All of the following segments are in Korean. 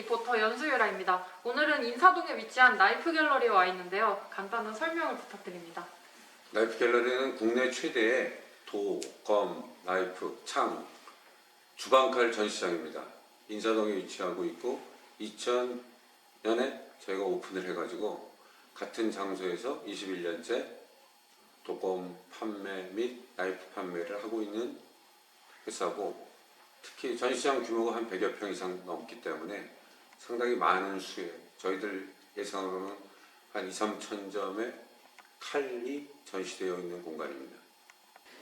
리포터 연수유라입니다. 오늘은 인사동에 위치한 나이프 갤러리에 와 있는데요. 간단한 설명을 부탁드립니다. 나이프 갤러리는 국내 최대의 도, 검, 나이프, 창, 주방칼 전시장입니다. 인사동에 위치하고 있고 2000년에 저희가 오픈을 해가지고 같은 장소에서 21년째 도검 판매 및 나이프 판매를 하고 있는 회사고 특히 전시장 규모가 한 100여 평 이상 넘기 때문에 상당히 많은 수의 저희들 예상으로는 한 2, 3천 점의 칼이 전시되어 있는 공간입니다.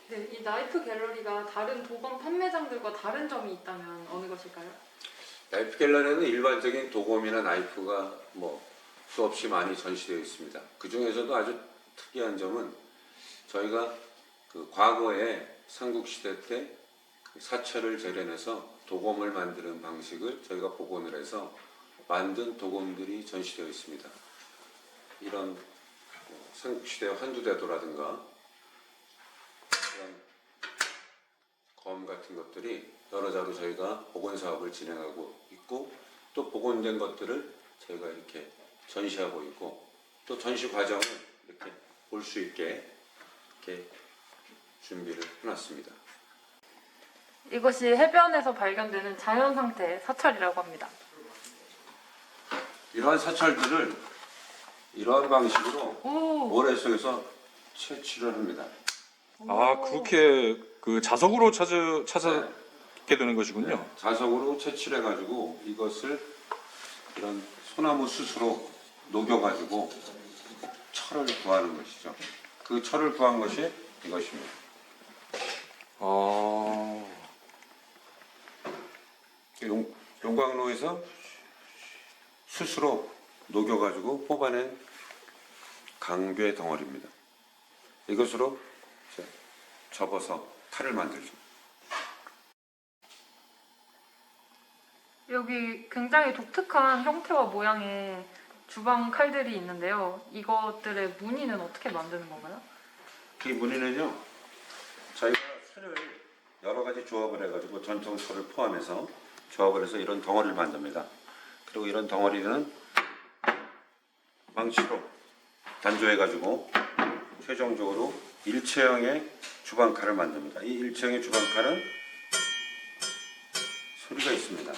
네, 이 나이프 갤러리가 다른 도검 판매장들과 다른 점이 있다면 어느 것일까요? 나이프 갤러리는 일반적인 도검이나 나이프가 뭐 수없이 많이 전시되어 있습니다. 그 중에서도 아주 특이한 점은 저희가 그 과거에 삼국시대 때그 사철을 재련해서 도검을 만드는 방식을 저희가 복원을 해서 만든 도검들이 전시되어 있습니다. 이런 뭐 삼국시대 환두대도라든가 이런 검 같은 것들이 여러 자로 저희가 복원 사업을 진행하고 있고 또 복원된 것들을 저희가 이렇게 전시하고 있고 또 전시 과정을 이렇게 볼 수 있게 이렇게 준비를 해놨습니다. 이것이 해변에서 발견되는 자연 상태의 사찰이라고 합니다. 이러한 사찰들을 이러한 방식으로 오, 모래 속에서 채취를 합니다. 아 그렇게 그 자석으로 찾아 찾아게 되는 것이군요. 네, 자석으로 채취를 해가지고 이것을 이런 소나무 숯으로 녹여가지고 철을 구하는 것이죠. 그 철을 구한 것이 이것입니다. 아 용, 용광로에서 숯으로 녹여가지고 뽑아낸 강괴 덩어리입니다. 이것으로 접어서 칼을 만들죠. 여기 굉장히 독특한 형태와 모양의 주방 칼들이 있는데요. 이것들의 무늬는 어떻게 만드는 건가요? 이 무늬는요, 저희가 철을 여러 가지 조합을 해가지고 전통 철을 포함해서 조합을 해서 이런 덩어리를 만듭니다. 그리고 이런 덩어리는 망치로 단조해가지고 최종적으로 일체형의 주방칼을 만듭니다. 이 일체형의 주방칼은 소리가 있습니다.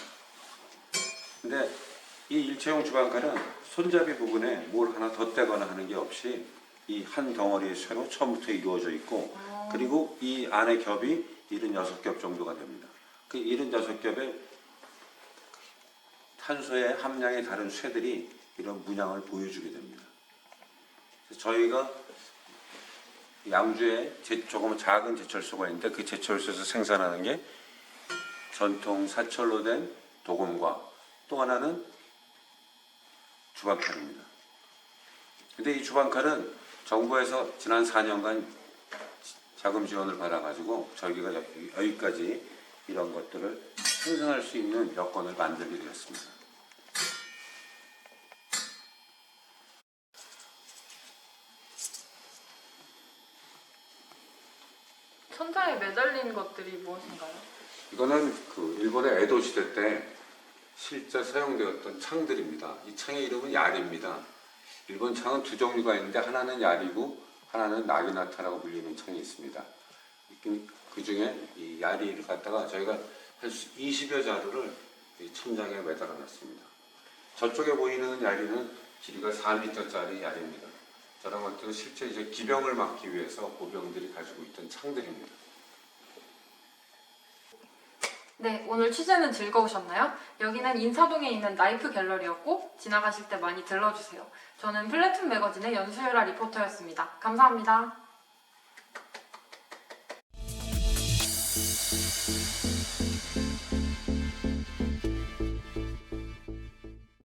근데 이 일체형 주방칼은 손잡이 부분에 뭘 하나 덧대거나 하는 게 없이 이 한 덩어리의 쇠로 처음부터 이루어져 있고 그리고 이 안의 겹이 76겹 정도가 됩니다. 그 76겹의 탄소의 함량이 다른 쇠들이 이런 문양을 보여주게 됩니다. 저희가 양주에 제- 조금 작은 제철소가 있는데 그 제철소에서 생산하는 게 전통 사철로 된 도금과 또 하나는 주방칼입니다. 근데 이 주방칼은 정부에서 지난 4년간 자금 지원을 받아가지고 저희가 여- 여기까지 이런 것들을 생산할 수 있는 여건을 만들게 되었습니다. 천장에 매달린 것들이 무엇인가요? 이거는 그 일본의 에도 시대 때 실제 사용되었던 창들입니다. 이 창의 이름은 야리입니다. 일본 창은 두 종류가 있는데 하나는 야리고 하나는 나기나타라고 불리는 창이 있습니다. 그 중에 이 야리를 갖다가 저희가 한 20여 자루를 이 천장에 매달아 놨습니다. 저쪽에 보이는 야리는 길이가 4m짜리 야리입니다. 저런 것들은 실제 이제 기병을 막기 위해서 보병들이 가지고 있던 창들입니다. 네, 오늘 취재는 즐거우셨나요? 여기는 인사동에 있는 나이프 갤러리였고 지나가실 때 많이 들러주세요. 저는 플래툰 매거진의 연수유라 리포터였습니다. 감사합니다.